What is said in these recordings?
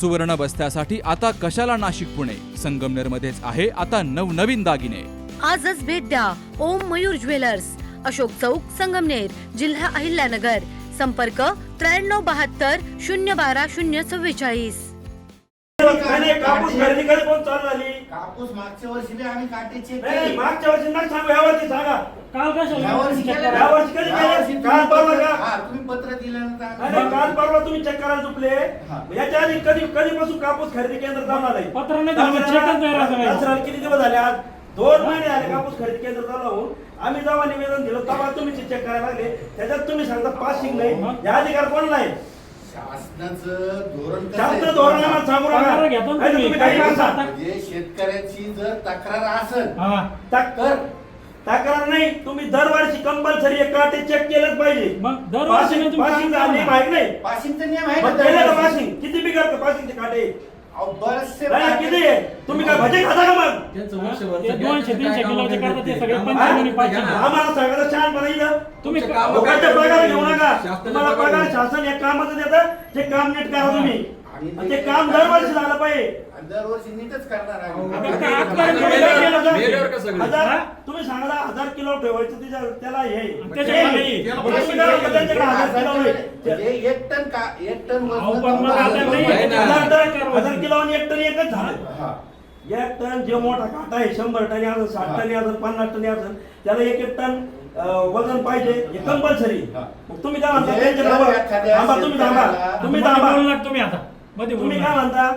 सुवर्ण बस्त्यासाठी आता कशाला नाशिक पुणे? संगमनेर मध्येच आहे आता नवनवीन दागिने. आजच भेट द्या ओम मयूर ज्वेलर्स. अशोक चौक संगमनेर जिल्हा अहिल्यानगर. संपर्क त्र्याण्णव बहात्तर शून्य बारा शून्य चव्वेचाळीस. कापूस खरेदी कधी पण चालू झाली? कापूस मागच्या वर्षी बी आम्ही काटे चेक नाही नाही, मागच्या वर्षी नाही सांगू या वर्षी सांगा. काल कशाला या वर्षी केलं. या वर्षी कधी या केलं? वर्षी काल तुम्ही परवा पत्र- का? हा, तुम्ही पत्र दिल्यानंतर नाही, आम्ही- नाही, काल परवा तुम्ही चेक करायला चुकले हा. याच्या आधी कधी कधीपासून कापूस खरेदी केंद्र चालू झालंय पत्र नाही नाही नाही. दसऱ्याला किती दिवस झाले आज दोन महिने झाले कापूस खरेदी केंद्र चालू होऊन आम्ही जेव्हा निवेदन दिलं तेव्हा तुम्ही चेक करायला लागले त्याच्यात तुम्ही सांगता पासिंग नाही या अधिकार कोणला आहे शासनाचं धोरण कसं आहे? धोरण आम्हाला सांगू नका पगार घेतो ना नाही तर तुम्ही. तुम्ही काही काही माणसा. माणसा. म्हणजे शेतकऱ्याची जर तक्रार असेल हा तक- तर तक्रार नाही तुम्ही दरवर्षी कंपल्सरी एक काटे चेक केलंच पाहिजे. मग दरवर्षी पासिंग तुम्ही काम नाही? पासिंगचा नियम आहे मग ना केलं का दरवर्षी? पासिंग? किती बिघडतं पासिंगचे काटे? अहो, बरेचसे नाही, नाही, किती आहे? तुम्ही काय भजे खाता का मग? ते दोनशे तीनशे किलोचे करतात ते सगळे? पंचावन्न पाचशे. आम्हाला सांगायचं छान पण इथं. तुम्ही लोकांचे पगार घेऊ नका. तुम्हाला पगार शासन एक कामाचं देतं. ते काम नीट करा तुम्ही. आणि ते काम दरवर्षी झालं पाहिजे. आणि दरवर्षी नीटच करणार आता आजपर्यंत मेल्यावर? हजार- हा? तुम्ही सांगा हजार किलो ठेवायचं त्याच्या त्याला हे त्याच्याखाली. हे. मग तुम्ही काय म्हणता त्यांच्याकडे हजार किलो म्हणजे आहे. एक टन का एक टन अहो, वजन पण मग चौदा आता हजार नाही. रुपये. ना. हजार टन हजार किलो आणि एक टन एकच झालं हा. एक टन जे मोठा काटा आहे शंभर टन असेल साठ टन असेल पन्नास टन असेल त्याला एक एक टन अं, वजन पाहिजे हे कंपल्सरी हा. मग तुम्ही काय म्हणता म्हणजे त्यांच्या जर जवळ- एखाद्या थांबा तुम्ही थांबा शेतकऱ्याला- तुम्ही मध्ये थांबा तुम्ही आता मध्ये तुम्ही काय. म्हणता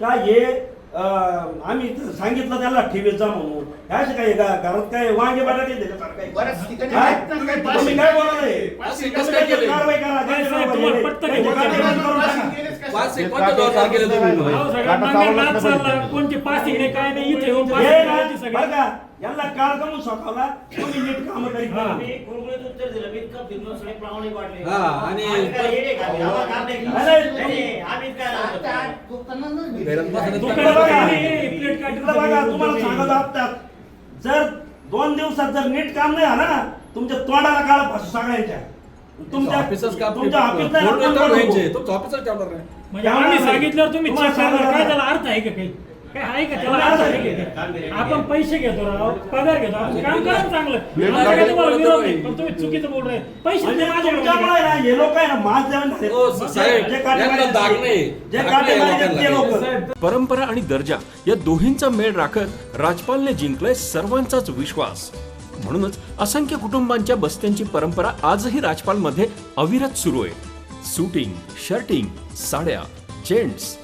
का हे आम्ही सांगितलं त्याला ठेवीत जा म्हणून हे असे काय का- घरात काय वांगे बटाटे दिले सारखं काय? बऱ्याच ठिकाणी हा? आहेत ना काही तुम्ही. काय बोलणार आहे? पासिंग तुम्ही कसं काय? कारवाई करा. नाही, तुम्हाला हे- पटतं का हे करून टाका. पाच एक कोणत्या केलं तुम्ही अहो, सगळ्या नांगर नाच चालला. कोणची पासिंग नाही काय नाही इथे येऊन हे पासिंग ना, करायची सगळी. बरं का? यांना काळ कमून सोकावला तुम्ही नीट काम करीत हा. नाही. मी गुळगुळीत उत्तर दिलं मी इतकं फिरलो सगळे पाहुणे वाटले हा, आणि- आम्ही काय येडे का? आम्हाला काम नाही नाही, नाही, नाही, नाही, आम्हीच काय सात नव्हतं. आठ दुकानांनाच भेटले. घरात बसण्यात दुकानात इकडं बघा. काय प्लेट काढून इकडं बघा सगळी तुम्हाला उद्योग सांगत आहात जर दोन दिवसात जर नीट काम नाही झालं ना तुमच्या तोंडाला काळा फासू सगळ्यांच्या तुमच्या ऑफिसच का तुमच्या ऑफिस नाही करू. ऑफिसच ठेवणार म्हणजे आम्ही सांगितल्यावर तुम्ही तुम्हाला चेक करणार सांगायला काय त्याला अर्थ आहे का काही काय आहे का त्याला अर्थ आहे का आपण पैसे घेतो राव पगार घेतो आपण काम करा ना चांगलं आमचा काय तुम्हाला विरोध नाही पण तुम्ही चुकीचं बोल रहे पैसे म्हणजे ते माझ्याकडे तुमच्यामुळे ना हे लोक आहे ना मास जेवण झाले. हो, साहेब, जे काटे यांना मारायचे दाग ते- नाही. जे दाग काटे नाही मारायचे ते लोकांना. लोक परंपरा आणि दर्जा या दोहींचा मेळ राखत राजपालने जिंकलाय सर्वांचाच विश्वास म्हणूनच असंख्य कुटुंबांच्या बस्त्यांची परंपरा आजही राजपालमध्ये अविरत सुरू आहे सुटिंग शर्टिंग साड्या जेंट्स